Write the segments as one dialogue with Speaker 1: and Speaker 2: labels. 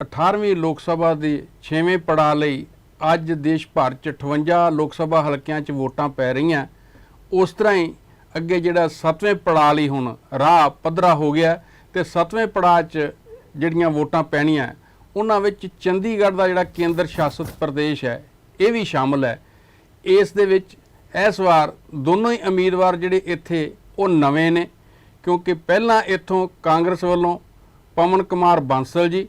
Speaker 1: 18ਵੀਂ ਲੋਕ ਸਭਾ ਦੇ 6ਵੇਂ ਪੜਾਅ ਲਈ ਅੱਜ ਦੇਸ਼ ਭਰ ਚ 58 ਲੋਕ ਸਭਾ ਹਲਕਿਆਂ ਚ ਵੋਟਾਂ ਪੈ ਰਹੀਆਂ। ਉਸ ਤਰ੍ਹਾਂ ਹੀ ਅੱਗੇ ਜਿਹੜਾ 7ਵੇਂ ਪੜਾਅ ਲਈ ਹੁਣ ਰਾਹ ਪੱਧਰਾ ਹੋ ਗਿਆ ਤੇ 7ਵੇਂ ਪੜਾਅ ਚ ਜਿਹੜੀਆਂ ਵੋਟਾਂ ਪੈਣੀਆਂ, ਉਹਨਾਂ ਵਿੱਚ ਚੰਡੀਗੜ੍ਹ ਦਾ ਜਿਹੜਾ ਕੇਂਦਰ ਸ਼ਾਸਿਤ ਪ੍ਰਦੇਸ਼ ਹੈ, ਇਹ ਵੀ ਸ਼ਾਮਲ ਹੈ। ਇਸ ਦੇ ਵਿੱਚ ਇਸ ਵਾਰ ਦੋਨੋਂ ਹੀ ਉਮੀਦਵਾਰ ਜਿਹੜੇ ਇੱਥੇ, ਉਹ ਨਵੇਂ ਨੇ, ਕਿਉਂਕਿ ਪਹਿਲਾਂ ਇੱਥੋਂ ਕਾਂਗਰਸ ਵੱਲੋਂ ਪਵਨ ਕੁਮਾਰ ਬਾਂਸਲ ਜੀ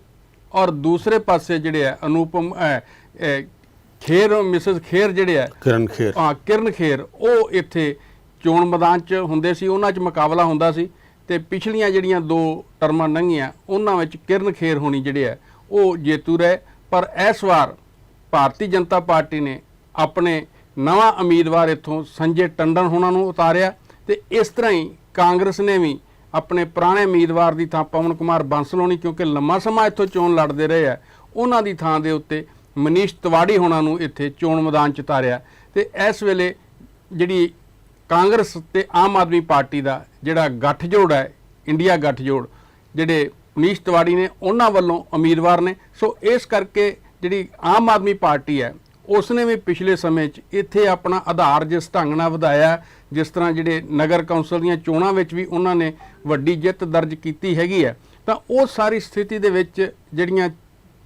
Speaker 1: ਔਰ ਦੂਸਰੇ ਪਾਸੇ ਜਿਹੜੇ ਆ ਅਨੂਪਮ ਖੇਰ ਮਿਸਿਸ ਖੇਰ ਜਿਹੜੇ ਆ
Speaker 2: ਕਰਨ ਖੇਰ।
Speaker 1: ਹਾਂ ਕਿਰਨ ਖੇਰ ਉਹ ਇੱਥੇ ਚੋਣ ਮੈਦਾਨ 'ਚ ਹੁੰਦੇ ਸੀ ਉਹਨਾਂ 'ਚ ਮੁਕਾਬਲਾ ਹੁੰਦਾ ਸੀ ਤੇ ਪਿਛਲੀਆਂ ਜਿਹੜੀਆਂ ਦੋ ਟਰਮਾਂ ਲੰਘੀਆਂ ਉਹਨਾਂ ਵਿੱਚ ਕਿਰਨ ਖੇਰ ਹੋਣੀ ਜਿਹੜੇ ਆ ਉਹ ਜੇਤੂ ਰਹੇ। ਪਰ ਇਸ ਵਾਰ ਭਾਰਤੀ ਜਨਤਾ ਪਾਰਟੀ ਨੇ ਆਪਣੇ ਨਵਾਂ ਉਮੀਦਵਾਰ ਇੱਥੋਂ ਸੰਜੇ ਟੰਡਨ ਹੋਣਾ ਨੂੰ ਉਤਾਰਿਆ ਤੇ ਇਸ ਤਰ੍ਹਾਂ ਹੀ ਕਾਂਗਰਸ ਨੇ ਵੀ ਆਪਣੇ ਪੁਰਾਣੇ ਉਮੀਦਵਾਰ ਦੀ ਥਾਂ ਪਵਨ ਕੁਮਾਰ ਬਾਂਸਲ ਕਿਉਂਕਿ ਲੰਮਾ ਸਮਾਂ ਇੱਥੋਂ ਚੋਣ ਲੜਦੇ ਰਹੇ ਆ, ਉਹਨਾਂ ਦੀ ਥਾਂ ਦੇ ਉੱਤੇ ਮਨੀਸ਼ ਤਿਵਾੜੀ ਹੋਣਾ ਨੂੰ ਇੱਥੇ ਚੋਣ ਮੈਦਾਨ ਚ ਉਤਾਰਿਆ। ਤੇ ਇਸ ਵੇਲੇ ਜਿਹੜੀ ਕਾਂਗਰਸ ਤੇ ਆਮ ਆਦਮੀ ਪਾਰਟੀ ਦਾ ਜਿਹੜਾ ਗੱਠਜੋੜ ਹੈ, ਇੰਡੀਆ ਗੱਠਜੋੜ, ਜਿਹੜੇ ਮਨੀਸ਼ ਤਿਵਾੜੀ ਨੇ, ਉਹਨਾਂ ਵੱਲੋਂ ਉਮੀਦਵਾਰ ਨੇ। ਸੋ ਇਸ ਕਰਕੇ ਜਿਹੜੀ ਆਮ ਆਦਮੀ ਪਾਰਟੀ ਹੈ ਉਸਨੇ ਵੀ ਪਿਛਲੇ ਸਮੇਂ 'ਚ ਇੱਥੇ ਆਪਣਾ ਆਧਾਰ ਜਿਸ ਢੰਗ ਨਾਲ ਵਧਾਇਆ, ਜਿਸ ਤਰ੍ਹਾਂ ਜਿਹੜੇ ਨਗਰ ਕੌਂਸਲ ਦੀਆਂ ਚੋਣਾਂ ਵਿੱਚ ਵੀ ਉਹਨਾਂ ਨੇ ਵੱਡੀ ਜਿੱਤ ਦਰਜ ਕੀਤੀ ਹੈਗੀ ਹੈ, ਤਾਂ ਉਹ ਸਾਰੀ ਸਥਿਤੀ ਦੇ ਵਿੱਚ ਜਿਹੜੀਆਂ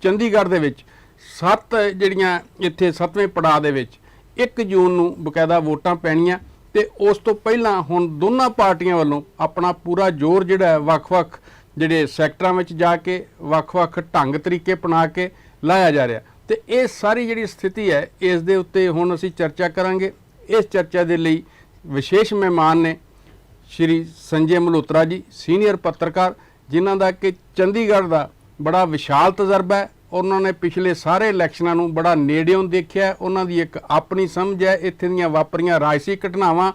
Speaker 1: ਚੰਡੀਗੜ੍ਹ ਦੇ ਵਿੱਚ ਸੱਤ ਜਿਹੜੀਆਂ ਇੱਥੇ ਸੱਤਵੇਂ ਪੜਾਅ ਦੇ ਵਿੱਚ 1 ਜੂਨ ਨੂੰ ਬਕਾਇਦਾ ਵੋਟਾਂ ਪੈਣੀਆਂ ਤੇ ਉਸ ਤੋਂ ਪਹਿਲਾਂ ਹੁਣ ਦੋਨਾਂ ਪਾਰਟੀਆਂ ਵੱਲੋਂ ਆਪਣਾ ਪੂਰਾ ਜ਼ੋਰ ਜਿਹੜਾ ਵੱਖ-ਵੱਖ ਜਿਹੜੇ ਸੈਕਟਰਾਂ ਵਿੱਚ ਜਾ ਕੇ ਵੱਖ-ਵੱਖ ਢੰਗ ਤਰੀਕੇ ਅਪਣਾ ਕੇ ਲਾਇਆ ਜਾ ਰਿਹਾ। ਤੇ ਇਹ ਸਾਰੀ ਜਿਹੜੀ ਸਥਿਤੀ ਹੈ, ਇਸ ਦੇ ਉੱਤੇ ਹੁਣ ਅਸੀਂ ਚਰਚਾ ਕਰਾਂਗੇ। ਇਸ ਚਰਚਾ ਦੇ ਲਈ ਵਿਸ਼ੇਸ਼ ਮਹਿਮਾਨ ਨੇ ਸ਼੍ਰੀ ਸੰਜੇ ਮਲਹੋਤਰਾ ਜੀ, ਸੀਨੀਅਰ ਪੱਤਰਕਾਰ, ਜਿਨ੍ਹਾਂ ਦਾ ਕਿ ਚੰਡੀਗੜ੍ਹ ਦਾ ਬੜਾ ਵਿਸ਼ਾਲ ਤਜਰਬਾ ਹੈ। ਉਹਨਾਂ ਨੇ ਪਿਛਲੇ ਸਾਰੇ ਇਲੈਕਸ਼ਨਾਂ ਨੂੰ ਬੜਾ ਨੇੜਿਓਂ ਦੇਖਿਆ ਉਹਨਾਂ ਦੀ ਇੱਕ ਆਪਣੀ ਸਮਝ ਹੈ, ਇੱਥੇ ਦੀਆਂ ਵਾਪਰੀਆਂ ਰਾਜਸੀ ਘਟਨਾਵਾਂ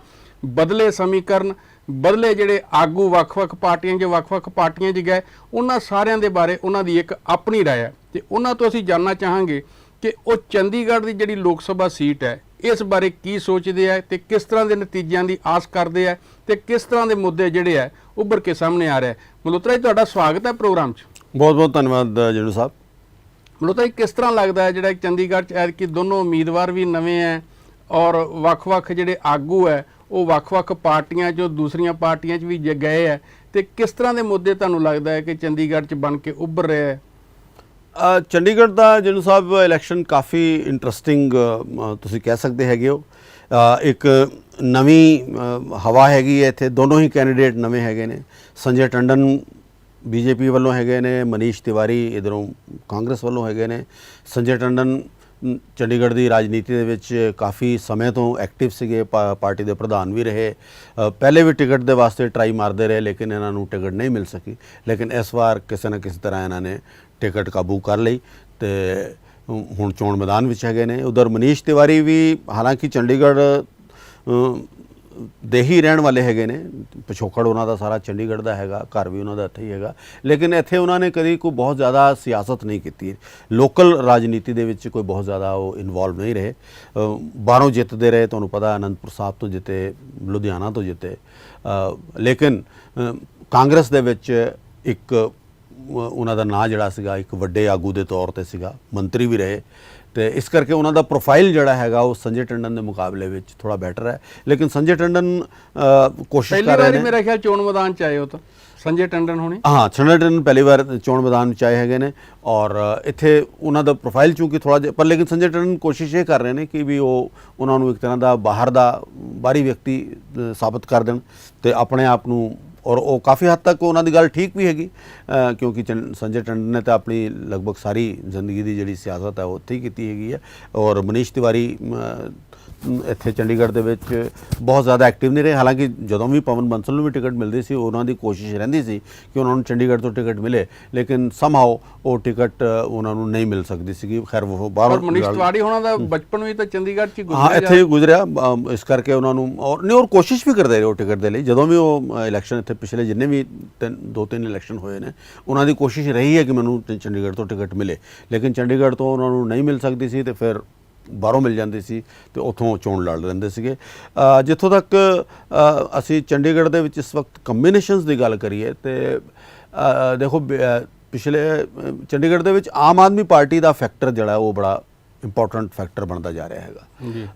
Speaker 1: ਬਦਲੇ ਸਮੀਕਰਨ ਬਦਲੇ ਜਿਹੜੇ ਆਗੂ ਵੱਖ-ਵੱਖ ਪਾਰਟੀਆਂ 'ਚ ਵੱਖ-ਵੱਖ ਪਾਰਟੀਆਂ 'ਚ ਗਏ ਉਹਨਾਂ ਸਾਰਿਆਂ ਦੇ ਬਾਰੇ ਉਹਨਾਂ ਦੀ ਇੱਕ ਆਪਣੀ ਰਾਏ ਹੈ। ਤੇ ਉਹਨਾਂ ਤੋਂ ਅਸੀਂ ਜਾਨਣਾ ਚਾਹਾਂਗੇ ਕਿ ਉਹ ਚੰਡੀਗੜ੍ਹ ਦੀ ਜਿਹੜੀ ਲੋਕ ਸਭਾ ਸੀਟ ਹੈ ਇਸ ਬਾਰੇ ਕੀ ਸੋਚਦੇ ਆ ਤੇ ਕਿਸ ਤਰ੍ਹਾਂ ਦੇ ਨਤੀਜਿਆਂ ਦੀ ਆਸ ਕਰਦੇ ਆ ਤੇ ਕਿਸ ਤਰ੍ਹਾਂ ਦੇ ਮੁੱਦੇ ਜਿਹੜੇ ਆ ਉੱਭਰ ਕੇ ਸਾਹਮਣੇ ਆ ਰਹੇ ਮਲਹੋਤਰਾ ਜੀ ਤੁਹਾਡਾ ਸਵਾਗਤ ਹੈ ਪ੍ਰੋਗਰਾਮ 'ਚ।
Speaker 2: ਬਹੁਤ ਬਹੁਤ ਧੰਨਵਾਦ ਜਨੂ ਸਾਹਿਬ।
Speaker 1: ਮਲਹੋਤਰਾ ਜੀ ਕਿਸ ਤਰ੍ਹਾਂ ਲੱਗਦਾ ਹੈ ਜਿਹੜਾ ਚੰਡੀਗੜ੍ਹ 'ਚ ਐਤਕੀ ਦੋਨੋਂ ਉਮੀਦਵਾਰ ਵੀ ਨਵੇਂ ਹੈ ਔਰ ਵੱਖ-ਵੱਖ ਜਿਹੜੇ ਆਗੂ ਹੈ ਉਹ ਵੱਖ-ਵੱਖ ਪਾਰਟੀਆਂ 'ਚੋਂ ਦੂਸਰੀਆਂ ਪਾਰਟੀਆਂ 'ਚ ਵੀ ਜ- ਗਏ ਹੈ ਤੇ ਕਿਸ ਤਰ੍ਹਾਂ ਦੇ ਮੁੱਦੇ ਤੁਹਾਨੂੰ ਲੱਗਦਾ ਹੈ ਕਿ ਚੰਡੀਗੜ੍ਹ 'ਚ ਬਣ ਕੇ ਉੱਭਰ ਰਿਹਾ ਹੈ
Speaker 2: ਚੰਡੀਗੜ੍ਹ ਦਾ ਜਿਹਨੂੰ ਸਾਹਿਬ ਇਲੈਕਸ਼ਨ ਕਾਫੀ ਇੰਟਰਸਟਿੰਗ ਤੁਸੀਂ ਕਹਿ ਸਕਦੇ ਹੈਗੇ ਹੋ। ਇੱਕ ਨਵੀਂ ਹਵਾ ਹੈਗੀ ਹੈ ਇੱਥੇ, ਦੋਨੋਂ ਹੀ ਕੈਂਡੀਡੇਟ ਨਵੇਂ ਹੈਗੇ ਨੇ। ਸੰਜੇ ਟੰਡਨ ਬੀਜੇਪੀ ਵੱਲੋਂ ਹੈਗੇ ਨੇ, ਮਨੀਸ਼ ਤਿਵਾਰੀ ਇਧਰੋਂ ਕਾਂਗਰਸ ਵੱਲੋਂ ਹੈਗੇ ਨੇ। ਸੰਜੇ ਟੰਡਨ ਚੰਡੀਗੜ੍ਹ ਦੀ ਰਾਜਨੀਤੀ ਦੇ ਵਿੱਚ ਕਾਫੀ ਸਮੇਂ ਤੋਂ ਐਕਟਿਵ ਸੀਗੇ, ਪਾ- ਪਾਰਟੀ ਦੇ ਪ੍ਰਧਾਨ ਵੀ ਰਹੇ। ਪਹਿਲੇ ਵੀ ਟਿਕਟ ਦੇ ਵਾਸਤੇ ਟਰਾਈ ਮਾਰਦੇ ਰਹੇ, ਲੇਕਿਨ ਇਹਨਾਂ ਨੂੰ ਟਿਕਟ ਨਹੀਂ ਮਿਲ ਸਕੀ। ਲੇਕਿਨ ਇਸ ਵਾਰ ਕਿਸੇ ਨਾ ਕਿਸੇ ਤਰ੍ਹਾਂ ਇਹਨਾਂ ਨੇ ਟਿਕਟ ਕਾਬੂ ਕਰ ਲਈ ਤੇ ਹੁਣ ਚੋਣ ਮੈਦਾਨ ਵਿੱਚ ਹੈਗੇ ਨੇ। ਉਧਰ ਮਨੀਸ਼ ਤਿਵਾਰੀ ਵੀ ਹਾਲਾਂਕਿ ਚੰਡੀਗੜ੍ਹ ਦੇਹੀ ਰਹਿਣ ਵਾਲੇ ਹੈਗੇ ਨੇ, ਪਿਛੋਕੜ ਉਹਨਾਂ ਦਾ ਸਾਰਾ, ਚੰਡੀਗੜ੍ਹ ਦਾ ਹੈਗਾ, ਘਰ ਵੀ ਉਹਨਾਂ ਦਾ ਇੱਥੇ ਹੀ ਹੈਗਾ। ਲੇਕਿਨ ਇੱਥੇ ਉਹਨਾਂ ਨੇ ਕਦੀ ਕੋਈ ਬਹੁਤ ਜ਼ਿਆਦਾ ਸਿਆਸਤ ਨਹੀਂ ਕੀਤੀ। ਲੋਕਲ ਰਾਜਨੀਤੀ ਦੇ ਵਿੱਚ ਕੋਈ ਬਹੁਤ ਜ਼ਿਆਦਾ ਉਹ ਇਨਵੋਲਵ ਨਹੀਂ ਰਹੇ। ਬਾਹਰੋਂ ਜਿੱਤਦੇ ਰਹੇ, ਤੁਹਾਨੂੰ ਪਤਾ ਅਨੰਦਪੁਰ ਸਾਹਿਬ ਤੋਂ ਜਿੱਤੇ, ਲੁਧਿਆਣਾ ਤੋਂ ਜਿੱਤੇ। ਲੇਕਿਨ ਕਾਂਗਰਸ ਦੇ ਵਿੱਚ ਇੱਕ ਉਹਨਾਂ ਦਾ ਨਾਂ ਜਿਹੜਾ ਸੀਗਾ, ਇੱਕ ਵੱਡੇ ਆਗੂ ਦੇ ਤੌਰ ਤੇ ਸੀਗਾ, ਮੰਤਰੀ ਵੀ ਰਹੇ। ਤੇ ਇਸ ਕਰਕੇ ਉਹਨਾਂ ਦਾ ਪ੍ਰੋਫਾਈਲ ਜਿਹੜਾ ਹੈਗਾ ਉਹ ਸੰਜੇ ਟੰਡਨ ਦੇ ਮੁਕਾਬਲੇ ਵਿੱਚ ਥੋੜਾ ਬੈਟਰ ਹੈ। ਲੇਕਿਨ ਸੰਜੇ ਟੰਡਨ ਕੋਸ਼ਿਸ਼ ਕਰ ਰਹੇ
Speaker 1: ਵਾਰੀ
Speaker 2: ਨੇ
Speaker 1: ਮੇਰਾ ਖਿਆਲ ਚੋਣ ਮੈਦਾਨ 'ਚ ਆਏ ਹੋ ਤਾਂ। ਸੰਜੇ ਟੰਡਨ ਹੋਣੀ।
Speaker 2: ਹਾਂ ਸੰਜੇ ਟੰਡਨ ਪਹਿਲੀ ਵਾਰ ਚੋਣ ਮੈਦਾਨ ਵਿੱਚ ਆਏ ਹੈਗੇ ਨੇ ਔਰ ਇੱਥੇ ਉਹਨਾਂ ਦਾ ਪ੍ਰੋਫਾਈਲ ਚੂੰਕਿ ਥੋੜਾ ਜਿਹਾ ਪਰ ਲੇਕਿਨ ਸੰਜੇ ਟੰਡਨ ਕੋਸ਼ਿਸ਼ ਇਹ ਕਰ ਰਹੇ ਨੇ ਕਿ ਵੀ ਉਹ ਉਹਨਾਂ ਨੂੰ ਇੱਕ ਤਰ੍ਹਾਂ ਦਾ ਬਾਹਰ ਦਾ ਬਾਹਰੀ ਵਿਅਕਤੀ ਸਾਬਤ ਕਰ ਦੇਣ ਤੇ ਆਪਣੇ ਆਪ ਨੂੰ ਔਰ ਉਹ ਕਾਫੀ ਹੱਦ ਤੱਕ ਉਹਨਾਂ ਦੀ ਗੱਲ ਠੀਕ ਵੀ ਹੈਗੀ ਕਿਉਂਕਿ ਚੰ- ਸੰਜੇ ਟੰਡਨ ਨੇ ਤਾਂ ਆਪਣੀ ਲਗਭਗ ਸਾਰੀ ਜ਼ਿੰਦਗੀ ਦੀ ਜਿਹੜੀ ਸਿਆਸਤ ਹੈ ਉਹ ਉੱਥੇ ਹੀ ਕੀਤੀ ਹੈਗੀ ਹੈ। ਔਰ ਮਨੀਸ਼ ਤਿਵਾਰੀ ਇੱਥੇ ਚੰਡੀਗੜ੍ਹ ਦੇ ਵਿੱਚ ਬਹੁਤ ਜ਼ਿਆਦਾ ਐਕਟਿਵ ਨਹੀਂ ਰਹੇ। ਹਾਲਾਂਕਿ ਜਦੋਂ ਵੀ ਪਵਨ ਬੰਸਲ ਨੂੰ ਵੀ ਟਿਕਟ ਮਿਲਦੀ ਸੀ ਉਹਨਾਂ ਦੀ ਕੋਸ਼ਿਸ਼ ਰਹਿੰਦੀ ਸੀ ਕਿ ਉਹਨਾਂ ਨੂੰ ਚੰਡੀਗੜ੍ਹ ਤੋਂ ਟਿਕਟ ਮਿਲੇ ਲੇਕਿਨ ਸਮਹਾਉ ਉਹ ਟਿਕਟ ਉਹਨਾਂ ਨੂੰ ਨਹੀਂ ਮਿਲ ਸਕਦੀ ਸੀਗੀ। ਖੈਰ ਉਹ ਬਾਹਰ
Speaker 1: ਮਨੀਸ਼ ਤਿਵਾੜੀ ਹੋਣਾ ਦਾ ਬਚਪਨ ਵੀ ਤਾਂ ਚੰਡੀਗੜ੍ਹ 'ਚ ਹੀ
Speaker 2: ਹਾਂ
Speaker 1: ਗੁਜ਼ਰਿਆ।
Speaker 2: ਇੱਥੇ ਗੁਜ਼ਰਿਆ। ਇਸ ਕਰਕੇ ਉਹਨਾਂ ਨੂੰ ਔਰ ਨਹੀਂ ਔਰ ਕੋਸ਼ਿਸ਼ ਵੀ ਕਰਦੇ ਰਹੇ ਉਹ ਟਿਕਟ ਦੇ ਲਈ। ਜਦੋਂ ਵੀ ਉਹ ਇਲੈਕਸ਼ਨ ਇੱਥੇ ਪਿਛਲੇ ਜਿੰਨੇ ਵੀ ਤਿੰਨ ਦੋ ਤਿੰਨ ਇਲੈਕਸ਼ਨ ਹੋਏ ਨੇ ਉਹਨਾਂ ਦੀ ਕੋਸ਼ਿਸ਼ ਰਹੀ ਹੈ ਕਿ ਮੈਨੂੰ ਚੰਡੀਗੜ੍ਹ ਤੋਂ ਟਿਕਟ ਮਿਲੇ। ਲੇਕਿਨ ਚੰਡੀਗੜ੍ਹ ਤੋਂ ਉਹਨਾਂ ਨੂੰ ਨਹੀਂ ਮਿਲ ਸਕਦੀ ਸੀ ਤੇ ਫਿਰ ਬਾਹਰੋਂ ਮਿਲ ਜਾਂਦੀ ਸੀ ਤੇ ਉੱਥੋਂ ਚੋਣ ਲੜ ਲੈਂਦੇ ਸੀਗੇ। ਜਿੱਥੋਂ ਤੱਕ ਅਸੀਂ ਚੰਡੀਗੜ੍ਹ ਦੇ ਵਿੱਚ ਇਸ ਵਕਤ ਕੰਬੀਨੇਸ਼ਨਸ ਦੀ ਗੱਲ ਕਰੀਏ ਤੇ ਦੇਖੋ ਪਿਛਲੇ ਚੰਡੀਗੜ੍ਹ ਦੇ ਵਿੱਚ ਆਮ ਆਦਮੀ ਪਾਰਟੀ ਦਾ ਫੈਕਟਰ ਜਿਹੜਾ ਉਹ ਬੜਾ ਇੰਪੋਰਟੈਂਟ ਫੈਕਟਰ ਬਣਦਾ ਜਾ ਰਿਹਾ ਹੈਗਾ।
Speaker 1: ਜੀ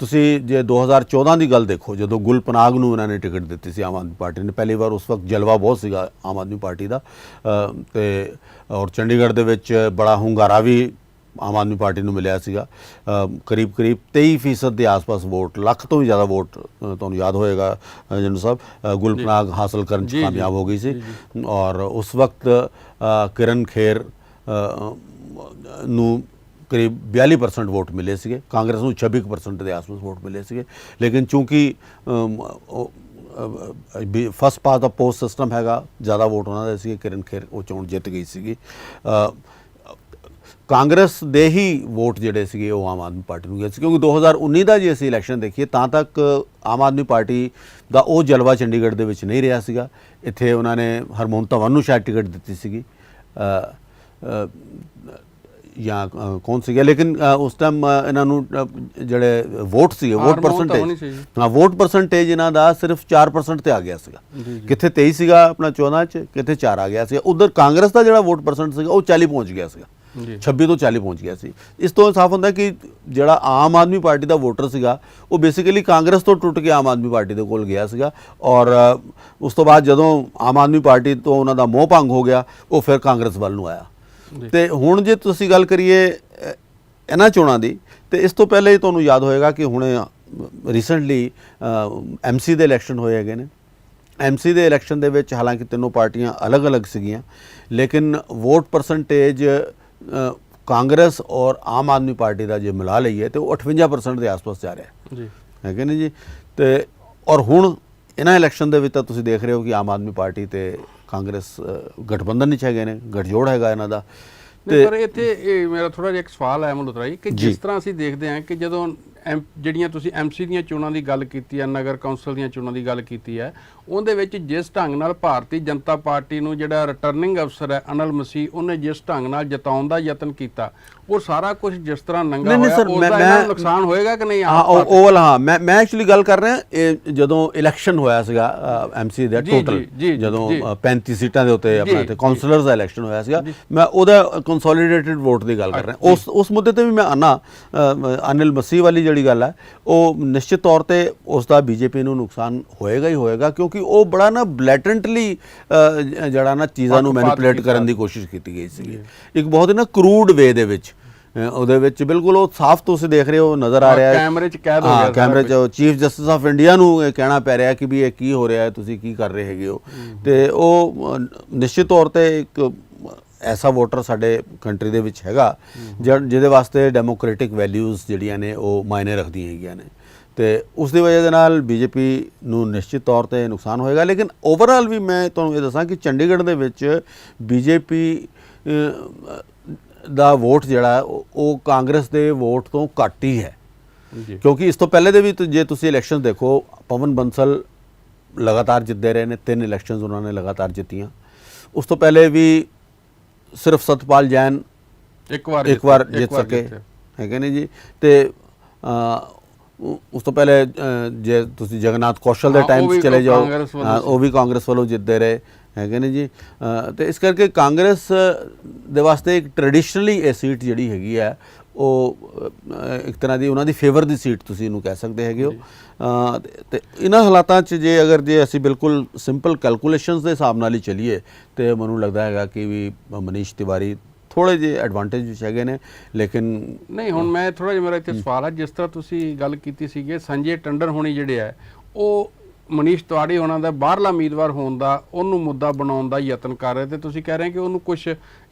Speaker 2: ਤੁਸੀਂ ਜੇ 2014 ਦੀ ਗੱਲ ਦੇਖੋ ਜਦੋਂ ਗੁਲ ਪਨਾਗ ਨੂੰ ਇਹਨਾਂ ਨੇ ਟਿਕਟ ਦਿੱਤੀ ਸੀ ਆਮ ਆਦਮੀ ਪਾਰਟੀ ਨੇ ਪਹਿਲੀ ਵਾਰ ਉਸ ਵਕਤ ਜਲਵਾ ਬਹੁਤ ਸੀਗਾ ਆਮ ਆਦਮੀ ਪਾਰਟੀ ਦਾ। ਤੇ ਔਰ ਚੰਡੀਗੜ੍ਹ ਦੇ ਵਿੱਚ ਬੜਾ ਹੁੰਗਾਰਾ ਵੀ ਆਮ ਆਦਮੀ ਪਾਰਟੀ ਨੂੰ ਮਿਲਿਆ ਸੀਗਾ। ਕਰੀਬ ਕਰੀਬ 23% ਦੇ ਆਸ-ਪਾਸ ਵੋਟ ਲੱਖ ਤੋਂ ਵੀ ਜ਼ਿਆਦਾ ਵੋਟ ਤੁਹਾਨੂੰ ਯਾਦ ਹੋਏਗਾ ਜੰਡੂ ਸਾਹਿਬ ਅ, ਗੁਲ ਪਨਾਗ ਹਾਸਲ ਕਰਨ ਚ। ਕਾਮਯਾਬ ਹੋ ਗਈ ਸੀ। ਔਰ ਉਸ ਵਕਤ ਕਿਰਨ ਖੇਰ ਨੂੰ ਕਰੀਬ 42% ਵੋਟ ਮਿਲੇ ਸੀਗੇ। ਕਾਂਗਰਸ ਨੂੰ 26% ਦੇ ਆਸ-ਪਾਸ ਵੋਟ ਮਿਲੇ ਸੀਗੇ। ਲੇਕਿਨ ਚੂੰਕਿ first past the post system ਹੈਗਾ। ਜ਼ਿਆਦਾ ਵੋਟ ਉਹਨਾਂ ਦੇ ਸੀ ਕਿਰਨ ਖੇਰ ਉਹ ਚੋਣ ਜਿੱਤ ਗਈ ਸੀਗੀ। ਕਾਂਗਰਸ ਦੇ ਹੀ ਵੋਟ ਜਿਹੜੇ ਸੀਗੇ ਉਹ ਆਮ ਆਦਮੀ ਪਾਰਟੀ ਨੂੰ ਗਏ ਸੀ ਕਿਉਂਕਿ 2019 ਦਾ ਜੇ ਅਸੀਂ ਇਲੈਕਸ਼ਨ ਦੇਖੀਏ ਤਾਂ ਤੱਕ ਆਮ ਆਦਮੀ ਪਾਰਟੀ ਦਾ ਉਹ ਜਲਵਾ ਚੰਡੀਗੜ੍ਹ ਦੇ ਵਿੱਚ ਨਹੀਂ ਰਿਹਾ ਸੀਗਾ। ਇੱਥੇ ਉਹਨਾਂ ਨੇ ਹਰਮੋਹਨ ਧਵਨ ਨੂੰ ਸ਼ਾਇਦ ਟਿਕਟ ਦਿੱਤੀ ਸੀਗੀ। ਜਾਂ ਕੌਣ ਸੀਗਾ? ਲੇਕਿਨ ਉਸ ਟਾਈਮ ਇਹਨਾਂ ਨੂੰ ਜਿਹੜੇ ਵੋਟ ਸੀਗੇ ਵੋਟ ਪਰਸੈਂਟੇਜ
Speaker 1: ਸੀ।
Speaker 2: ਹਾਂ ਵੋਟ ਪਰਸੈਂਟੇਜ ਇਹਨਾਂ ਦਾ ਸਿਰਫ 4% ਤੇ ਆ ਗਿਆ ਸੀਗਾ। ਕਿੱਥੇ 23 ਸੀਗਾ ਆਪਣਾ 14 ਚ ਕਿੱਥੇ 4 ਆ ਗਿਆ ਸੀਗਾ। ਉਧਰ ਕਾਂਗਰਸ ਦਾ ਜਿਹੜਾ ਵੋਟ ਪਰਸੈਂਟ ਸੀਗਾ ਉਹ 40 ਪਹੁੰਚ ਗਿਆ ਸੀਗਾ। 26 ਤੋਂ 40 ਪਹੁੰਚ ਗਿਆ ਸੀ। ਇਸ ਤੋਂ ਸਾਫ਼ ਹੁੰਦਾ ਕਿ ਜਿਹੜਾ ਆਮ ਆਦਮੀ ਪਾਰਟੀ ਦਾ ਵੋਟਰ ਸੀਗਾ ਉਹ ਬੇਸਿਕਲੀ ਕਾਂਗਰਸ ਤੋਂ ਟੁੱਟ ਕੇ ਆਮ ਆਦਮੀ ਪਾਰਟੀ ਦੇ ਕੋਲ ਗਿਆ ਸੀਗਾ ਔਰ ਉਸ ਤੋਂ ਬਾਅਦ ਜਦੋਂ ਆਮ ਆਦਮੀ ਪਾਰਟੀ ਤੋਂ ਉਹਨਾਂ ਦਾ ਮੋਹ ਭੰਗ ਹੋ ਗਿਆ ਉਹ ਫਿਰ ਕਾਂਗਰਸ ਵੱਲ ਨੂੰ ਆਇਆ। ਤੇ ਹੁਣ ਜੇ ਤੁਸੀਂ ਗੱਲ ਕਰੀਏ ਇਹਨਾਂ ਚੋਣਾਂ ਦੀ ਤੇ ਇਸ ਤੋਂ ਪਹਿਲੇ ਤੁਹਾਨੂੰ ਯਾਦ ਹੋਏਗਾ ਕਿ ਹੁਣੇ ਰੀਸੈਂਟਲੀ ਐਮਸੀ ਦੇ ਇਲੈਕਸ਼ਨ ਹੋਏ ਹੈਗੇ ਨੇ। ਐਮਸੀ ਦੇ ਇਲੈਕਸ਼ਨ ਦੇ ਵਿੱਚ ਹਾਲਾਂਕਿ ਤਿੰਨੋਂ ਪਾਰਟੀਆਂ ਅਲੱਗ-ਅਲੱਗ ਸੀਗੀਆਂ ਲੇਕਿਨ ਵੋਟ ਪਰਸੈਂਟੇਜ ਕਾਂਗਰਸ ਔਰ ਆਮ ਆਦਮੀ ਪਾਰਟੀ ਦਾ ਜੇ ਮਿਲਾ ਲਈਏ ਤੇ ਉਹ 58% ਦੇ ਆਸ-ਪਾਸ ਜਾ ਰਿਹਾ ਹੈ।
Speaker 1: ਜੀ।
Speaker 2: ਹੈਗੇ ਨੇ ਜੀ? ਤੇ ਔਰ ਹੁਣ ਇਹਨਾਂ ਇਲੈਕਸ਼ਨ ਦੇ ਵਿੱਚ ਤਾਂ ਤੁਸੀਂ ਦੇਖ ਰਹੇ ਹੋ ਕਿ ਆਮ ਆਦਮੀ ਪਾਰਟੀ ਤੇ ਕਾਂਗਰਸ ਗਠਬੰਧਨ ਵਿੱਚ ਹੈਗੇ ਨੇ ਗਠਜੋੜ ਹੈਗਾ ਇਹਨਾਂ ਦਾ।
Speaker 1: ਨਹੀਂ ਪਰ ਇੱਥੇ ਇਹ ਮੇਰਾ ਥੋੜਾ ਜਿਹਾ ਇੱਕ ਸਵਾਲ ਹੈ ਮਲੂਤਰਾ ਜੀ ਕਿ। ਜਿਸ ਤਰ੍ਹਾਂ ਅਸੀਂ ਦੇਖਦੇ ਹਾਂ ਕਿ ਜਦੋਂ ਐਮ- ਜਿਹੜੀਆਂ ਤੁਸੀਂ ਐਮਸੀ ਦੀਆਂ ਚੋਣਾਂ ਦੀ ਗੱਲ ਕੀਤੀ ਹੈ ਨਗਰ ਕੌਂਸਲ ਦੀਆਂ ਚੋਣਾਂ ਦੀ ਗੱਲ ਕੀਤੀ ਹੈ ਉਹਦੇ ਵਿੱਚ ਜਿਸ ਢੰਗ ਨਾਲ ਭਾਰਤੀ ਜਨਤਾ ਪਾਰਟੀ ਨੂੰ ਜਿਹੜਾ ਰਿਟਰਨਿੰਗ ਅਫਸਰ ਹੈ ਅਨਲ ਮਸੀਹ ਉਹਨੇ ਜਿਸ ਢੰਗ ਨਾਲ ਜਿਤਾਉਣ ਦਾ ਯਤਨ ਕੀਤਾ ਉਹ ਸਾਰਾ ਕੁਝ ਜਿਸ ਤਰ੍ਹਾਂ ਨੰਗਾ
Speaker 2: ਨਹੀਂ, ਨਹੀਂ
Speaker 1: ਹੋਇਆ
Speaker 2: ਸਰ,
Speaker 1: ਉਸ
Speaker 2: ਮੈਂ-
Speaker 1: ਦਾ ਇਹਨਾਂ ਨੂੰ
Speaker 2: ਮੈਂ-
Speaker 1: ਨੁਕਸਾਨ ਹੋਏਗਾ ਕਿ ਨਹੀਂ
Speaker 2: ਹਾਂ ਉਹ ਉਹ ਵਾਲਾ ਹਾਂ ਮੈਂ ਮੈਂ ਐਕਚੁਅਲੀ ਗੱਲ ਕਰ ਰਿਹਾ ਇਹ ਜਦੋਂ ਇਲੈਕਸ਼ਨ ਹੋਇਆ ਸੀਗਾ ਐਮਸੀ ਦਾ
Speaker 1: ਜੀ,
Speaker 2: ਟੋਟਲ
Speaker 1: ਜੀ, ਜੀ,
Speaker 2: ਜਦੋਂ
Speaker 1: ਜੀ।
Speaker 2: ਅ, 35 ਸੀਟਾਂ ਦੇ ਉੱਤੇ ਆਪਣਾ ਤੇ। ਕਾਉਂਸਲਰਸ ਦਾ ਇਲੈਕਸ਼ਨ ਹੋਇਆ ਸੀਗਾ ਮੈਂ ਉਹਦਾ ਕੰਸੋਲੀਡੇਟਿਡ ਵੋਟ ਦੀ ਗੱਲ ਕਰ ਰਿਹਾ ਉਸ ਉਸ ਮੁੱਦੇ ਤੇ ਵੀ ਮੈਂ ਆਨਾ ਅਨਿਲ ਮਸੀਹ ਵਾਲੀ ਜਿਹੜੀ ਗੱਲ ਹੈ ਉਹ ਨਿਸ਼ਚਿਤ ਤੌਰ ਤੇ ਉਸ ਦਾ ਬੀਜੇਪੀ ਨੂੰ ਨੁਕਸਾਨ ਹੋਏਗਾ ਹੀ ਹੋਏਗਾ ਕਿਉਂਕਿ ਉਹ ਬੜਾ ਨਾ ਬਲੈਟੈਂਟਲੀ ਜਿਹੜਾ ਨਾ ਚੀਜ਼ਾਂ ਨੂੰ ਮੈਨੀਪੂਲੇਟ। ਕਰਨ ਦੀ ਕੋਸ਼ਿਸ਼ ਕੀਤੀ ਗਈ ਸੀਗੀ। ਇੱਕ ਬਹੁਤ ਹੀ ਨਾ ਕਰੂਡ ਵੇ ਦੇ ਵਿੱਚ ਉਹਦੇ ਵਿੱਚ ਬਿਲਕੁਲ ਉਹ ਸਾਫ਼ ਤੁਸੀਂ ਦੇਖ ਰਹੇ ਹੋ ਨਜ਼ਰ ਆ ਰਿਹਾ ਹੈ।
Speaker 1: ਕੈਮਰੇ 'ਚ ਕੈਦ ਹੋ
Speaker 2: ਹਾਂ,
Speaker 1: ਗਿਆ ਸਾਰਾ
Speaker 2: ਕੈਮਰੇ 'ਚ ਚੀਫ ਜਸਟਿਸ ਆਫ ਇੰਡੀਆ ਨੂੰ ਇਹ ਕਹਿਣਾ ਪੈ ਰਿਹਾ ਕਿ ਵੀ ਇਹ ਕੀ ਹੋ ਰਿਹਾ ਹੈ ਤੁਸੀਂ ਕੀ ਕਰ ਰਹੇ ਹੈਗੇ ਹੋ। ਤੇ ਉਹ ਨਿਸ਼ਚਿਤ ਤੌਰ ਤੇ ਇੱਕ ਐਸਾ ਵੋਟਰ ਸਾਡੇ ਕੰਟਰੀ ਦੇ ਵਿੱਚ ਹੈਗਾ ਜਿਹਦੇ ਵਾਸਤੇ ਡੈਮੋਕ੍ਰੈਟਿਕ ਵੈਲਿਊਜ਼ ਜਿਹੜੀਆਂ ਨੇ ਉਹ ਮਾਇਨੇ ਰੱਖਦੀਆਂ ਹੈਗੀਆਂ ਨੇ। ਤੇ ਉਸ ਦੀ ਵਜ੍ਹਾ ਦੇ ਨਾਲ ਬੀਜੇਪੀ ਨੂੰ ਨਿਸ਼ਚਿਤ ਤੌਰ ਤੇ ਨੁਕਸਾਨ ਹੋਏਗਾ ਲੇਕਿਨ ਓਵਰਆਲ ਵੀ ਮੈਂ ਤੁਹਾਨੂੰ ਇਹ ਦੱਸਾਂ ਕਿ ਚੰਡੀਗੜ੍ਹ ਦੇ ਵਿੱਚ ਬੀਜੇਪੀ ਦਾ ਵੋਟ ਜਿਹੜਾ ਉਹ ਕਾਂਗਰਸ ਦੇ ਵੋਟ ਤੋਂ ਘੱਟ ਹੀ ਹੈ। ਕਿਉਂਕਿ ਇਸ ਤੋਂ ਪਹਿਲੇ ਦੇ ਵੀ ਜੇ ਤੁਸੀਂ ਇਲੈਕਸ਼ਨ ਦੇਖੋ ਪਵਨ ਬੰਸਲ ਲਗਾਤਾਰ ਜਿੱਤਦੇ ਰਹੇ ਨੇ ਤਿੰਨ ਇਲੈਕਸ਼ਨਸ ਉਹਨਾਂ ਨੇ ਲਗਾਤਾਰ ਜਿੱਤੀਆਂ। ਉਸ ਤੋਂ ਪਹਿਲੇ ਵੀ ਸਿਰਫ ਸਤਪਾਲ ਜੈਨ
Speaker 1: ਇੱਕ ਵਾਰ
Speaker 2: ਇੱਕ ਵਾਰ
Speaker 1: ਜਿੱਤੇ,
Speaker 2: ਸਕੇ। ਹੈਗੇ ਨੇ ਜੀ। ਤੇ ਉਸ ਤੋਂ ਪਹਿਲੇ ਜੇ ਤੁਸੀਂ ਜਗਨਨਾਥ ਕੌਸ਼ਲ ਦੇ ਟਾਈਮ
Speaker 1: ਵੀ
Speaker 2: ਚਲੇ ਜਾਓ। ਉਹ ਵੀ ਕਾਂਗਰਸ ਵੱਲੋਂ ਜਿੱਤਦੇ ਰਹੇ। ਹੈਗੇ ਨੇ ਜੀ। ਤੇ ਇਸ ਕਰਕੇ ਕਾਂਗਰਸ ਦੇ ਵਾਸਤੇ ਇੱਕ ਟ੍ਰੈਡੀਸ਼ਨਲੀ ਇਹ ਸੀਟ ਜਿਹੜੀ ਹੈਗੀ ਹੈ ਉਹ ਇੱਕ ਤਰ੍ਹਾਂ ਦੀ ਉਹਨਾਂ ਦੀ ਫੇਵਰ ਦੀ ਸੀਟ ਤੁਸੀਂ ਇਹਨੂੰ ਕਹਿ ਸਕਦੇ ਹੈਗੇ ਹੋ। ਤੇ- ਇਹਨਾਂ ਹਾਲਾਤਾਂ 'ਚ ਜੇ ਅਗਰ ਜੇ ਅਸੀਂ ਬਿਲਕੁਲ ਸਿੰਪਲ ਕੈਲਕੂਲੇਸ਼ਨਸ ਦੇ ਹਿਸਾਬ ਨਾਲ ਹੀ ਚੱਲੀਏ ਤੇ ਮੈਨੂੰ ਲੱਗਦਾ ਹੈਗਾ ਕਿ ਵੀ ਮਨੀਸ਼ ਤਿਵਾਰੀ ਥੋੜੇ ਜਿਹੇ ਐਡਵਾਂਟੇਜ ਵਿੱਚ ਹੈਗੇ ਨੇ ਲੇਕਿਨ
Speaker 1: ਨਹੀਂ ਹੁਣ ਮੈਂ ਥੋੜਾ ਜਿਹਾ ਮੇਰਾ ਇੱਥੇ ਸਵਾਲ ਹੈ ਜਿਸ ਤਰ੍ਹਾਂ ਤੁਸੀਂ ਗੱਲ ਕੀਤੀ ਸੀਗੇ ਸੰਜੇ ਟੰਡਨ ਹੋਣੀ ਜਿਹੜੇ ਆ ਉਹ ਮਨੀਸ਼ ਤਿਵਾੜੀ ਹੋਣਾ ਦਾ ਬਾਹਰਲਾ ਉਮੀਦਵਾਰ ਹੋਣ ਦਾ ਉਹਨੂੰ ਮੁੱਦਾ ਬਣਾਉਣ ਦਾ ਯਤਨ ਕਰ ਰਹੇ ਤੇ ਤੁਸੀਂ ਕਹਿ ਰਹੇ ਕਿ ਉਹਨੂੰ ਕੁਝ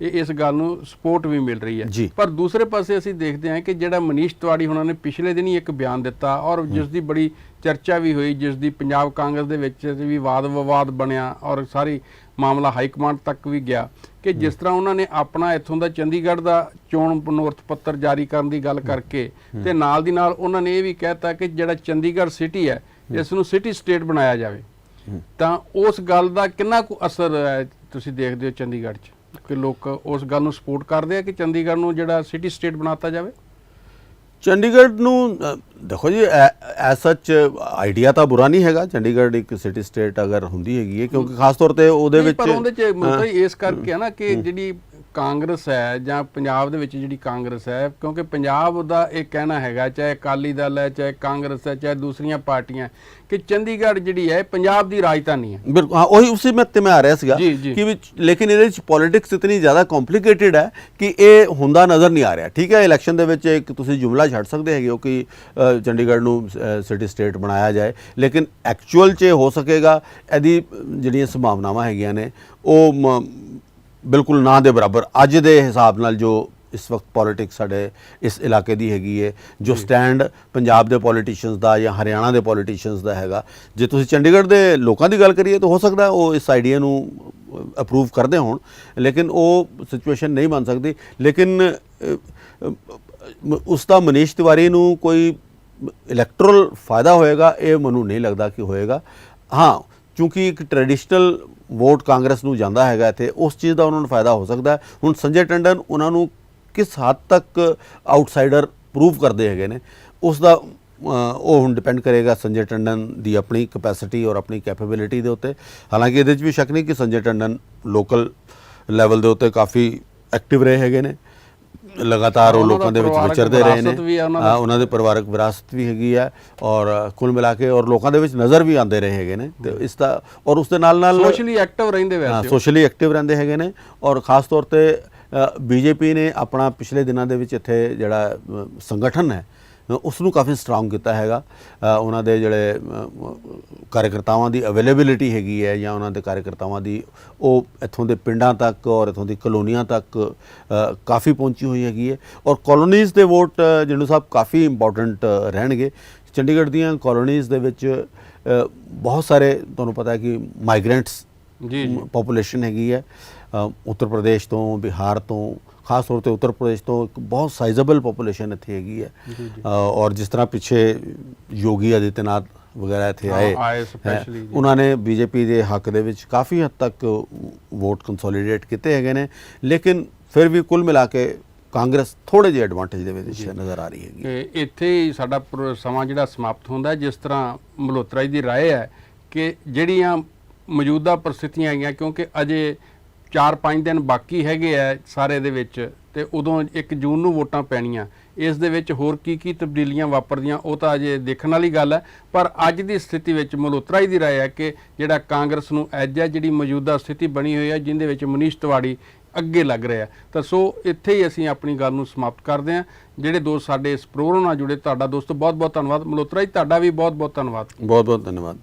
Speaker 1: ਇਸ ਗੱਲ ਨੂੰ ਸਪੋਰਟ ਵੀ ਮਿਲ ਰਹੀ ਹੈ। ਪਰ ਦੂਸਰੇ ਪਾਸੇ ਅਸੀਂ ਦੇਖਦੇ ਹਾਂ ਕਿ ਜਿਹੜਾ ਮਨੀਸ਼ ਤਿਵਾੜੀ ਹੋਣਾ ਨੇ ਪਿਛਲੇ ਦਿਨ ਹੀ ਇੱਕ ਬਿਆਨ ਦਿੱਤਾ ਔਰ ਜਿਸ ਦੀ ਬੜੀ ਚਰਚਾ ਵੀ ਹੋਈ ਜਿਸ ਦੀ ਪੰਜਾਬ ਕਾਂਗਰਸ ਦੇ ਵਿੱਚ ਵੀ ਵਾਦ ਵਿਵਾਦ ਬਣਿਆ ਔਰ ਸਾਰੀ ਮਾਮਲਾ ਹਾਈ ਕਮਾਂਡ ਤੱਕ ਵੀ ਗਿਆ ਕਿ ਜਿਸ ਤਰ੍ਹਾਂ ਉਹਨਾਂ ਨੇ ਆਪਣਾ ਇੱਥੋਂ ਦਾ ਚੰਡੀਗੜ੍ਹ ਦਾ ਚੋਣ ਮਨੋਰਥ ਪੱਤਰ ਜਾਰੀ ਕਰਨ ਦੀ ਗੱਲ ਕਰਕੇ ਤੇ ਨਾਲ ਦੀ ਨਾਲ ਉਹਨਾਂ ਨੇ ਇਹ ਵੀ ਕਹਿਤਾ ਕਿ ਜਿਹੜਾ ਚੰਡੀਗੜ੍ਹ ਸਿਟੀ ਹੈ ਇਸ ਨੂੰ ਸਿਟੀ ਸਟੇਟ ਬਣਾਇਆ ਜਾਵੇ ਤਾਂ ਉਸ ਗੱਲ ਦਾ ਕਿੰਨਾ ਕੁ ਅਸਰ ਹੈ ਤੁਸੀਂ ਦੇਖਦੇ ਹੋ ਚੰਡੀਗੜ੍ਹ 'ਚ? ਕਿ ਲੋਕ ਉਸ ਗੱਲ ਨੂੰ ਸਪੋਰਟ ਕਰਦੇ ਆ ਕਿ ਚੰਡੀਗੜ੍ਹ ਨੂੰ ਜਿਹੜਾ ਸਿਟੀ ਸਟੇਟ ਬਣਾਤਾ ਜਾਵੇ?
Speaker 2: ਚੰਡੀਗੜ੍ਹ ਨੂੰ ਦੇਖੋ ਜੀ ਐਸ ਸੱਚ ਆਈਡੀਆ ਤਾਂ ਬੁਰਾ ਨਹੀਂ ਹੈਗਾ। ਚੰਡੀਗੜ੍ਹ ਇੱਕ ਸਿਟੀ ਸਟੇਟ ਅਗਰ ਹੁੰਦੀ ਹੈਗੀ ਹੈ ਕਿਉਂਕਿ ਖਾਸ ਤੌਰ ਤੇ ਉਹਦੇ ਵਿੱਚ
Speaker 1: ਪਰ ਉਹਦੇ ਚ ਮਤਲਬ ਇਸ ਕਰਕੇ ਆ ਨਾ ਕਿ ਜਿਹੜੀ ਕਾਂਗਰਸ ਹੈ ਜਾਂ ਪੰਜਾਬ ਦੇ ਵਿੱਚ ਜਿਹੜੀ ਕਾਂਗਰਸ ਹੈ ਕਿਉਂਕਿ ਪੰਜਾਬ ਦਾ ਇਹ ਕਹਿਣਾ ਹੈਗਾ ਚਾਹੇ ਅਕਾਲੀ ਦਲ ਹੈ ਚਾਹੇ ਕਾਂਗਰਸ ਹੈ ਚਾਹੇ ਦੂਸਰੀਆਂ ਪਾਰਟੀਆਂ ਕਿ ਚੰਡੀਗੜ੍ਹ ਜਿਹੜੀ ਹੈ ਪੰਜਾਬ ਦੀ ਰਾਜਧਾਨੀ ਹੈ।
Speaker 2: ਬਿਲਕੁਲ ਹਾਂ ਉਹੀ ਉਸੇ ਮੈਂ ਤੇ ਮੈਂ ਆ ਰਿਹਾ ਸੀਗਾ। ਕਿ ਵਿੱਚ ਲੇਕਿਨ ਇਹਦੇ ਵਿੱਚ ਪੋਲਿਟਿਕਸ ਇਤਨੀ ਜ਼ਿਆਦਾ ਕੰਪਲਿਕੇਟਿਡ ਹੈ ਕਿ ਇਹ ਹੁੰਦਾ ਨਜ਼ਰ ਨਹੀਂ ਆ ਰਿਹਾ। ਠੀਕ ਹੈ ਇਲੈਕਸ਼ਨ ਦੇ ਵਿੱਚ ਇੱਕ ਤੁਸੀਂ ਜੁਮਲਾ ਛੱਡ ਸਕਦੇ ਹੈਗੇ ਹੋ ਕਿ ਚੰਡੀਗੜ੍ਹ ਨੂੰ ਸਿਟੀ ਸਟੇਟ ਬਣਾਇਆ ਜਾਏ ਲੇਕਿਨ ਐਕਚੁਅਲ 'ਚ ਹੋ ਸਕੇਗਾ। ਇਹਦੀ ਜਿਹੜੀਆਂ ਸੰਭਾਵਨਾਵਾਂ ਹੈਗੀਆਂ ਨੇ ਉਹ ਬਿਲਕੁਲ ਨਾ ਦੇ ਬਰਾਬਰ। ਅੱਜ ਦੇ ਹਿਸਾਬ ਨਾਲ ਜੋ ਇਸ ਵਕਤ ਪੋਲਿਟਿਕਸ ਸਾਡੇ ਇਸ ਇਲਾਕੇ ਦੀ ਹੈਗੀ ਹੈ ਜੋ ਸਟੈਂਡ ਪੰਜਾਬ ਦੇ ਪੋਲੀਟੀਸ਼ੀਅਨਸ ਦਾ ਜਾਂ ਹਰਿਆਣਾ ਦੇ ਪੋਲੀਟੀਸ਼ੀਅਨਸ ਦਾ ਹੈਗਾ ਜੇ ਤੁਸੀਂ ਚੰਡੀਗੜ੍ਹ ਦੇ ਲੋਕਾਂ ਦੀ ਗੱਲ ਕਰੀਏ ਤਾਂ ਹੋ ਸਕਦਾ ਉਹ ਇਸ ਆਈਡੀਆ ਨੂੰ ਅਪਰੂਵ ਕਰਦੇ ਹੋਣ ਲੇਕਿਨ ਉਹ ਸਿਚੁਏਸ਼ਨ ਨਹੀਂ ਬਣ ਸਕਦੀ। ਲੇਕਿਨ ਉਸ ਦਾ ਮਨੀਸ਼ ਤਿਵਾਰੀ ਨੂੰ ਕੋਈ ਇਲੈਕਟਰਲ ਫਾਇਦਾ ਹੋਏਗਾ ਇਹ ਮੈਨੂੰ ਨਹੀਂ ਲੱਗਦਾ ਕਿ ਹੋਏਗਾ। ਹਾਂ ਕਿਉਂਕਿ ਇੱਕ ਟ੍ਰੈਡੀਸ਼ਨਲ ਵੋਟ ਕਾਂਗਰਸ ਨੂੰ ਜਾਂਦਾ ਹੈਗਾ ਇੱਥੇ, ਉਸ ਚੀਜ਼ ਦਾ ਉਹਨਾਂ ਨੂੰ ਫਾਇਦਾ ਹੋ ਸਕਦਾ ਹੁਣ ਸੰਜੇ ਟੰਡਨ ਉਹਨਾਂ ਨੂੰ ਕਿਸ ਹੱਦ ਤੱਕ ਆਊਟਸਾਈਡਰ ਪ੍ਰੂਵ ਕਰਦੇ ਹੈਗੇ ਨੇ, ਉਸ ਦਾ ਉਹ ਹੁਣ ਡਿਪੈਂਡ ਕਰੇਗਾ ਸੰਜੇ ਟੰਡਨ ਦੀ ਆਪਣੀ ਕਪੈਸਿਟੀ ਔਰ ਆਪਣੀ ਕੈਪੇਬਿਲਿਟੀ ਦੇ ਉੱਤੇ। ਹਾਲਾਂਕਿ ਇਹਦੇ 'ਚ ਵੀ ਸ਼ੱਕ ਨਹੀਂ ਕਿ ਸੰਜੇ ਟੰਡਨ ਲੋਕਲ ਲੈਵਲ ਦੇ ਉੱਤੇ ਕਾਫੀ ਐਕਟਿਵ ਰਹੇ ਹੈਗੇ ਨੇ। ਲਗਾਤਾਰ ਉਹ ਲੋਕਾਂ ਦੇ ਵਿੱਚ ਵਿਚਰਦੇ ਰਹੇ ਨੇ
Speaker 1: ਹੈ ਉਹਨਾਂ ਦਾ।
Speaker 2: ਹਾਂ, ਪਰਿਵਾਰਕ ਵਿਰਾਸਤ ਵੀ ਹੈਗੀ ਹੈ ਔਰ ਕੁੱਲ ਮਿਲਾ ਕੇ ਔਰ ਲੋਕਾਂ ਦੇ ਵਿੱਚ ਨਜ਼ਰ ਵੀ ਆਉਂਦੇ ਰਹੇ ਹੈਗੇ ਨੇ ਤੇ ਇਸ ਦਾ ਔਰ ਉਸ ਦੇ ਨਾਲ ਨਾਲ
Speaker 1: ਸੋਸ਼ਲੀ ਐਕਟਿਵ ਰਹਿੰਦੇ
Speaker 2: ਹਾਂ
Speaker 1: ਵੈਸੇ ਉਹ।
Speaker 2: ਸੋਸ਼ਲੀ ਐਕਟਿਵ ਰਹਿੰਦੇ ਹੈਗੇ ਨੇ ਔਰ ਖਾਸ ਤੌਰ ਤੇ ਬੀਜੇਪੀ ਨੇ ਆਪਣਾ ਪਿਛਲੇ ਦਿਨਾਂ ਦੇ ਵਿੱਚ ਇੱਥੇ ਜਿਹੜਾ ਸੰਗਠਨ ਹੈ ਉਸ ਨੂੰ ਕਾਫੀ ਸਟਰੋਂਗ ਕੀਤਾ ਹੈਗਾ। ਉਹਨਾਂ ਦੇ ਜਿਹੜੇ ਕਾਰਜਕਰਤਾਵਾਂ ਦੀ ਅਵੇਲੇਬਿਲਿਟੀ ਹੈਗੀ ਹੈ ਜਾਂ ਉਹਨਾਂ ਦੇ ਕਾਰਜਕਰਤਾਵਾਂ ਦੀ ਉਹ ਇੱਥੋਂ ਦੇ ਪਿੰਡਾਂ ਤੱਕ ਔਰ ਇੱਥੋਂ ਦੀ ਕਲੋਨੀਆਂ ਤੱਕ ਕਾਫੀ ਪਹੁੰਚੀ ਹੋਈ ਹੈਗੀ ਹੈ। ਔਰ ਕਲੋਨੀਜ਼ ਦੇ ਵੋਟ ਜਿੰਨੂ ਸਾਹਿਬ ਕਾਫੀ ਇੰਪੋਰਟੈਂਟ ਰਹਿਣਗੇ। ਚੰਡੀਗੜ੍ਹ ਦੀਆਂ ਕਲੋਨੀਜ਼ ਦੇ ਵਿੱਚ ਬਹੁਤ ਸਾਰੇ ਤੁਹਾਨੂੰ ਪਤਾ ਹੈ ਕਿ ਮਾਈਗ੍ਰੈਂਟਸ
Speaker 1: ਜੀ ਜੀ।
Speaker 2: ਪੋਪੂਲੇਸ਼ਨ ਹੈਗੀ ਹੈ। ਉੱਤਰ ਪ੍ਰਦੇਸ਼ ਤੋਂ ਬਿਹਾਰ ਤੋਂ ਖਾਸ ਤੌਰ ਤੇ ਉੱਤਰ ਪ੍ਰਦੇਸ਼ ਤੋਂ ਇੱਕ ਬਹੁਤ ਸਾਈਜ਼ੇਬਲ ਪੋਪੂਲੇਸ਼ਨ ਇੱਥੇ ਹੈਗੀ ਹੈ ਔਰ ਜਿਸ ਤਰ੍ਹਾਂ ਪਿੱਛੇ ਯੋਗੀ ਆਦਿੱਤਿਆਨਾਥ ਵਗੈਰਾ ਇੱਥੇ ਆਏ। ਉਹਨਾਂ ਨੇ ਬੀਜੇਪੀ ਦੇ ਹੱਕ ਦੇ ਵਿੱਚ ਕਾਫੀ ਹੱਦ ਤੱਕ ਵੋਟ ਕੰਸੋਲੀਡੇਟ ਕੀਤੇ ਹੈਗੇ ਨੇ ਲੇਕਿਨ ਫਿਰ ਵੀ ਕੁੱਲ ਮਿਲਾ ਕੇ ਕਾਂਗਰਸ ਥੋੜੇ ਜਿਹੇ ਐਡਵਾਂਟੇਜ ਦੇ ਵਿੱਚ ਨਜ਼ਰ ਆ ਰਹੀ ਹੈਗੀ
Speaker 1: ਇੱਥੇ ਹੀ ਸਾਡਾ ਸਮਾਂ ਜਿਹੜਾ ਸਮਾਪਤ ਹੁੰਦਾ ਜਿਸ ਤਰ੍ਹਾਂ ਮਲਹੋਤਰਾ ਜੀ ਦੀ ਰਾਏ ਹੈ ਕਿ ਜਿਹੜੀਆਂ ਮੌਜੂਦਾ ਪ੍ਰਸਥਿਤੀਆਂ ਆਈਆਂ ਕਿਉਂਕਿ ਅਜੇ 4-5 ਦਿਨ ਬਾਕੀ ਹੈਗੇ ਆ ਸਾਰੇ ਦੇ ਵਿੱਚ ਤੇ ਉਦੋਂ 1 ਜੂਨ ਨੂੰ ਵੋਟਾਂ ਪੈਣੀਆਂ। ਇਸ ਦੇ ਵਿੱਚ ਹੋਰ ਕੀ ਕੀ ਤਬਦੀਲੀਆਂ ਵਾਪਰਦੀਆਂ, ਉਹ ਤਾਂ ਅਜੇ ਦੇਖਣ ਵਾਲੀ ਗੱਲ ਹੈ। ਪਰ ਅੱਜ ਦੀ ਸਥਿਤੀ ਵਿੱਚ ਮਲਹੋਤਰਾ ਜੀ ਦੀ ਰਾਏ ਹੈ ਕਿ ਜਿਹੜਾ ਕਾਂਗਰਸ ਨੂੰ ਐਜ ਹੈ, ਜਿਹੜੀ ਮੌਜੂਦਾ ਸਥਿਤੀ ਬਣੀ ਹੋਈ ਹੈ, ਜਿੰਦੇ ਵਿੱਚ ਮਨੀਸ਼ ਤਿਵਾੜੀ ਅੱਗੇ ਲੱਗ ਰਿਹਾ ਤਾਂ ਸੋ ਇੱਥੇ ਹੀ ਅਸੀਂ ਆਪਣੀ ਗੱਲ ਨੂੰ ਸਮਾਪਤ ਕਰਦੇ ਹਾਂ। ਜਿਹੜੇ ਦੋਸਤ ਸਾਡੇ ਇਸ ਪ੍ਰੋਗਰਾਮ ਨਾਲ ਜੁੜੇ, ਤੁਹਾਡਾ ਦੋਸਤ ਬਹੁਤ ਬਹੁਤ ਧੰਨਵਾਦ ਮਲੋਤਰਾ ਜੀ ਤੁਹਾਡਾ ਵੀ ਬਹੁਤ ਬਹੁਤ ਧੰਨਵਾਦ।
Speaker 2: ਬਹੁਤ ਬਹੁਤ ਧੰਨਵਾਦ।